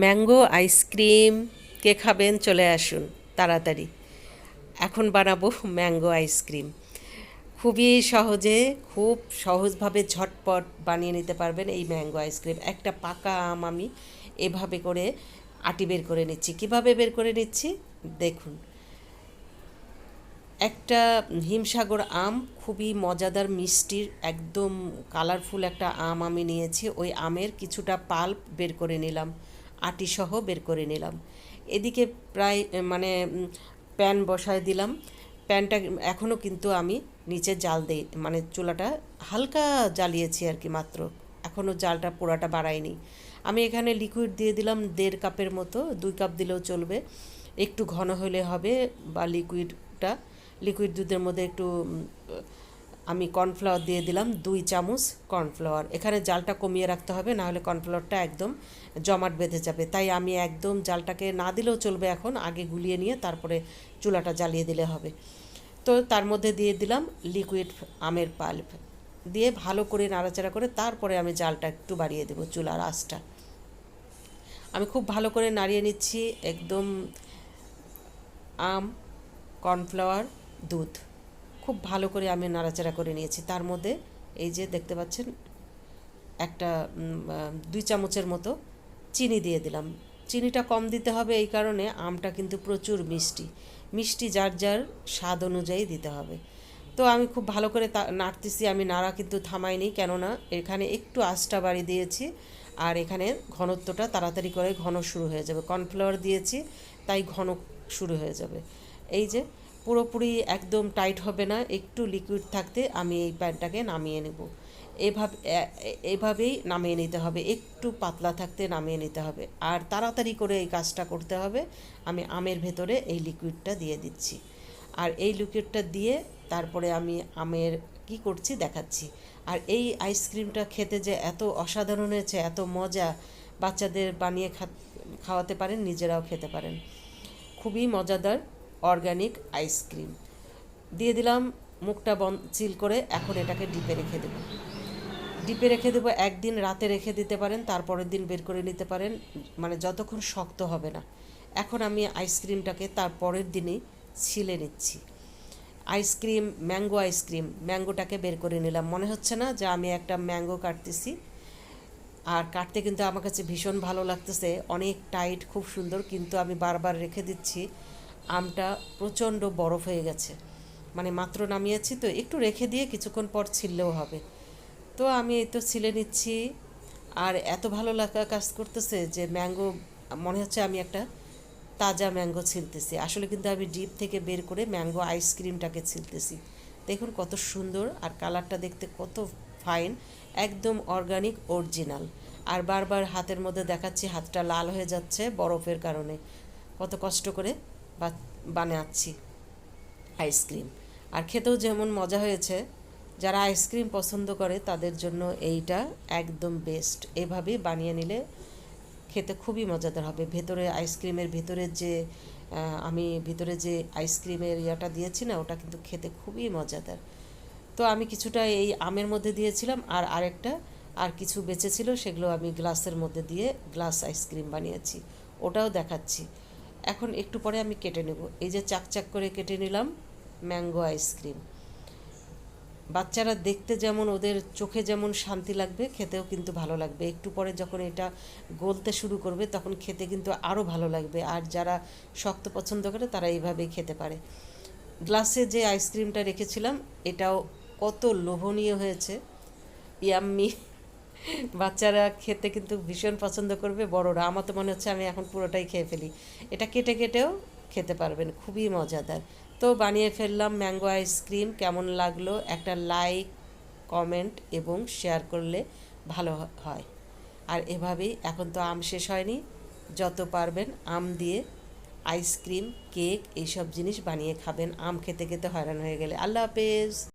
Mango ice cream কে খাবেন চলে আসুন তাড়াতাড়ি। এখন বানাবো ম্যাঙ্গো আইসক্রিম খুবই সহজে, খুব সহজভাবে ঝটপট বানিয়ে নিতে পারবেন এই ম্যাঙ্গো আইসক্রিম একটা পাকা আম আমি এভাবে করে আটি বের করে নিচ্ছি। কীভাবে বের করে নিচ্ছি? দেখুন। একটা হিমসাগর আম, খুবই মজাদার, মিষ্টির, একদম কালারফুল একটা আম আমি নিয়েছি। ওই আমের কিছুটা পাল্প বের করে নিলাম। আটি সহ বের করে নিলাম। এদিকে প্রায় মানে প্যান বসায় দিলাম। প্যানটা এখনও কিন্তু আমি নিচে জাল দেই মানে চুলাটা হালকা জ্বালিয়েছি আর কি মাত্র। এখনও জালটা পোড়াটা বাড়াইনি। আমি এখানে লিকুইড দিয়ে দিলাম দেড় কাপের মতো, দুই কাপ দিলেও চলবে। একটু ঘন হলে হবে বা লিকুইডটা লিকুইড দুধের মধ্যে একটু আমি কর্নফ্লাওয়ার দিয়ে দিলাম দুই চামচ কর্নফ্লাওয়ার। এখানে জালটা কমিয়ে রাখতে হবে না হলে কর্নফ্লাওয়ারটা একদম জমাট বেঁধে যাবে। তাই আমি একদম জালটাকে না দিলেও চলবে এখন, আগে গুলিয়ে নিয়ে তারপরে চুলাটা জ্বালিয়ে দিলে হবে। তো তার মধ্যে দিয়ে দিলাম লিকুইড আমের পাল্প দিয়ে ভালো করে নাড়াচাড়া করে তারপরে আমি জালটা একটু বাড়িয়ে দেবো চুলার আঁচটা। আমি খুব ভালো করে নাড়িয়ে নিচ্ছি, একদম আম, কর্নফ্লাওয়ার, দুধ। খুব ভালো করে আমি নাড়াচাড়া করে নিয়েছি। তার মধ্যে এই যে দেখতে পাচ্ছেন, একটা দুই চামচের মতো চিনি দিয়ে দিলাম। চিনিটা কম দিতে হবে এই কারণে আমটা কিন্তু প্রচুর মিষ্টি। মিষ্টি যার যার স্বাদ অনুযায়ী দিতে হবে। তো আমি খুব ভালো করে নাড়তেছি, আমি নাড়া কিন্তু থামাইনি, কেননা এখানে একটু আঁচটা বাড়ি দিয়েছি আর এখানে ঘনত্বটা তাড়াতাড়ি করে ঘন শুরু হয়ে যাবে। কর্নফ্লাওয়ার দিয়েছি, তাই ঘন শুরু হয়ে যাবে। এই যে পুরোপুরি একদম টাইট হবে না, একটু লিকুইড থাকতে আমি এই প্যানটাকে নামিয়ে নেব। এভাবে এভাবেই নামিয়ে নিতে হবে, একটু পাতলা থাকতে নামিয়ে নিতে হবে। আর তাড়াতাড়ি করে এই কাজটা করতে হবে, আমি আমের ভেতরে এই লিকুইডটা দিয়ে দিচ্ছি। আর এই লিকুইডটা দিয়ে তারপরে আমি আমের কি করছি দেখাচ্ছি। আর এই আইসক্রিমটা খেতে যে এত অসাধারণ হয়েছে, এত মজা, বাচ্চাদের বানিয়ে খাওয়াতে পারেন, নিজেরাও খেতে পারেন। খুবই মজাদার। অর্গানিক আইসক্রিম দিয়ে দিলাম মুখটা বন চিল করে এখন এটাকে ডিপে রেখে দেবো। ডিপে রেখে দেবো, একদিন রাতে রেখে দিতে পারেন, তারপরের দিন বের করে নিতে পারেন মানে যতক্ষণ শক্ত হবে না। এখন আমি আইসক্রিমটাকে তার পরের দিনেই ছিলে নিচ্ছি। আইসক্রিম ম্যাঙ্গো আইসক্রিম ম্যাঙ্গোটাকে বের করে নিলাম। মনে হচ্ছে না যে আমি একটা ম্যাঙ্গো কাটতেছি। আর কাটতে কিন্তু আমার কাছে ভীষণ ভালো লাগতেছে। অনেক টাইট, খুব সুন্দর, কিন্তু আমি বারবার রেখে দিচ্ছি। আমটা প্রচণ্ড বরফ হয়ে গেছে। মানে মাত্র নামিয়েছি তো, একটু রেখে দিয়ে কিছুক্ষণ পর ছিললেও হবে। তো আমি এই তো ছিলে নিচ্ছি। আর এত ভালো লাগা কাজ করতেছে যে ম্যাঙ্গো, মনে হচ্ছে আমি একটা তাজা ম্যাঙ্গো ছিলতেছি। আসলে কিন্তু আমি ডিপ থেকে বের করে ম্যাঙ্গো আইসক্রিমটাকে ছিলতেছি। দেখুন কত সুন্দর আর কালারটা দেখতে কত ফাইন, একদম অর্গানিক, অরিজিনাল। আর বারবার হাতের মধ্যে দেখাচ্ছি, হাতটা লাল হয়ে যাচ্ছে বরফের কারণে। কত কষ্ট করে বানাচ্ছি আইসক্রিম আর খেতেও যেমন মজা হয়েছে, যারা আইসক্রিম পছন্দ করে তাদের জন্য এইটা একদম বেস্ট এভাবেই বানিয়ে নিলে খেতে খুবই মজাদার হবে। ভেতরে আইসক্রিমের ভেতরে যে আমি ভিতরে যে আইসক্রিমের ইয়াটা দিয়েছি না, ওটা কিন্তু খেতে খুবই মজাদার। তো আমি কিছুটা এই আমের মধ্যে দিয়েছিলাম আর আরেকটা আর কিছু বেঁচেছিল, সেগুলো আমি গ্লাসের মধ্যে দিয়ে গ্লাস আইসক্রিম বানিয়েছি। ওটাও দেখাচ্ছি। এখন একটু পরে আমি কেটে নেব। এই যে চাকচাক করে কেটে নিলাম ম্যাঙ্গো আইসক্রিম। বাচ্চারা দেখতে যেমন ওদের চোখে যেমন শান্তি লাগবে, খেতেও কিন্তু ভালো লাগবে। একটু পরে যখন এটা গলতে শুরু করবে, তখন খেতে কিন্তু আরও ভালো লাগবে। আর যারা শক্ত পছন্দ করে, তারা এইভাবেই খেতে পারে। গ্লাসে যে আইসক্রিমটা রেখেছিলাম, এটাও কত লোভনীয় হয়েছে। ইয়াম্মি। বাচ্চারা খেতে কিন্তু ভীষণ পছন্দ করবে, বড়রা। আমার তো মনে হচ্ছে আমি এখন পুরোটাই খেয়ে ফেলি। এটা কেটে কেটেও খেতে পারবেন, খুবই মজাদার। তো বানিয়ে ফেললাম ম্যাঙ্গো আইসক্রিম, কেমন লাগল? একটা লাইক, কমেন্ট এবং শেয়ার করলে ভালো হয়। আর এভাবেই এখন তো আম শেষ হয়নি। যত পারবেন আম দিয়ে আইসক্রিম, কেক, এইসব জিনিস বানিয়ে খাবেন। আম খেতে খেতে হয়রান হয়ে গেলে। আল্লাহ হাফেজ।